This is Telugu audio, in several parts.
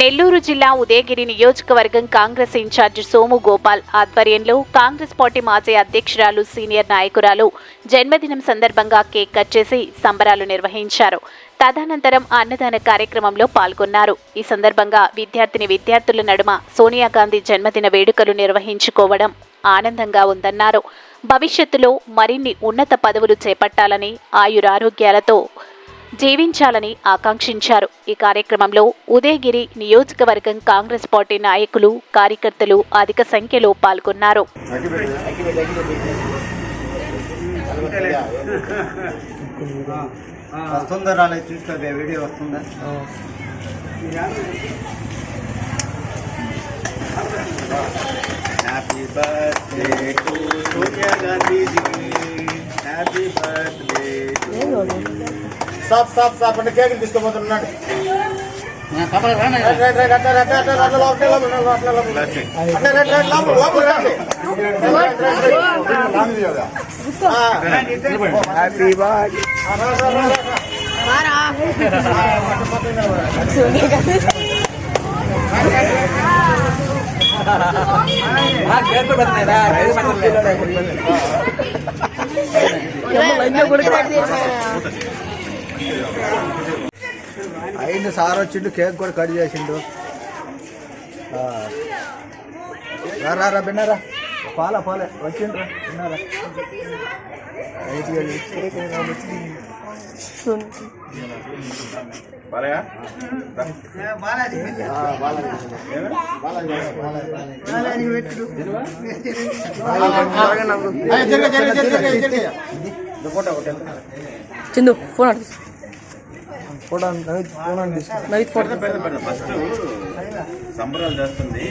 నెల్లూరు జిల్లా ఉదయగిరి నియోజకవర్గం కాంగ్రెస్ ఇన్ఛార్జి సోము గోపాల్ ఆధ్వర్యంలో కాంగ్రెస్ పార్టీ మాజీ అధ్యక్షురాలు సీనియర్ నాయకురాలు జన్మదినం సందర్భంగా కేక్ కట్ చేసి సంబరాలు నిర్వహించారు. తదనంతరం అన్నదాన కార్యక్రమంలో పాల్గొన్నారు. ఈ సందర్భంగా విద్యార్థిని విద్యార్థుల నడుమ సోనియా గాంధీ జన్మదిన వేడుకలు నిర్వహించుకోవడం ఆనందంగా ఉందన్నారు. భవిష్యత్తులో మరిన్ని ఉన్నత పదవులు చేపట్టాలని ఆయురారోగ్యాలతో జీవించాలని ఆకాంక్షించారు. ఈ కార్యక్రమంలో ఉదయగిరి నియోజకవర్గం కాంగ్రెస్ పార్టీ నాయకులు కార్యకర్తలు అధిక సంఖ్యలో పాల్గొన్నారు. వస్తుందా రాలేదు చూసుకో వీడియో వస్తుందా? Happy birthday to Sonia Gandhiji happy birthday stop stop stop అంటే కేకులు తీసుకోబోతున్నాడు రైట్, అయింది సార్ వచ్చిండు కేక్ కూడా కట్ చేసిండు. ఆ. రా రా రా బిన్నారా పాల పాలే వచ్చిండ్రా ఒకటి చందు ఫోన్ అడుగు. సంబరాలు చేస్తుంది.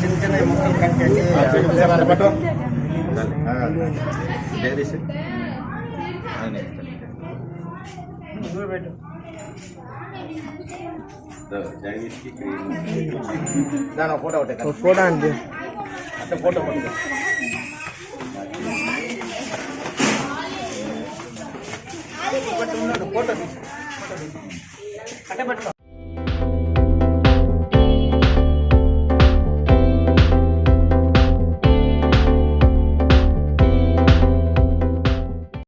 చిన్న చిన్న ముక్కలు కట్ చేసి పట్టు జగదీష్. ఆయన நான் ஃபோட்டோ விட்டேன் ஃபோட்டோ அண்டு அந்த ஃபோட்டோ போட்டுக்கேன் ஃபோட்டோ ஃபோட்டோ கட்டப்பட்டு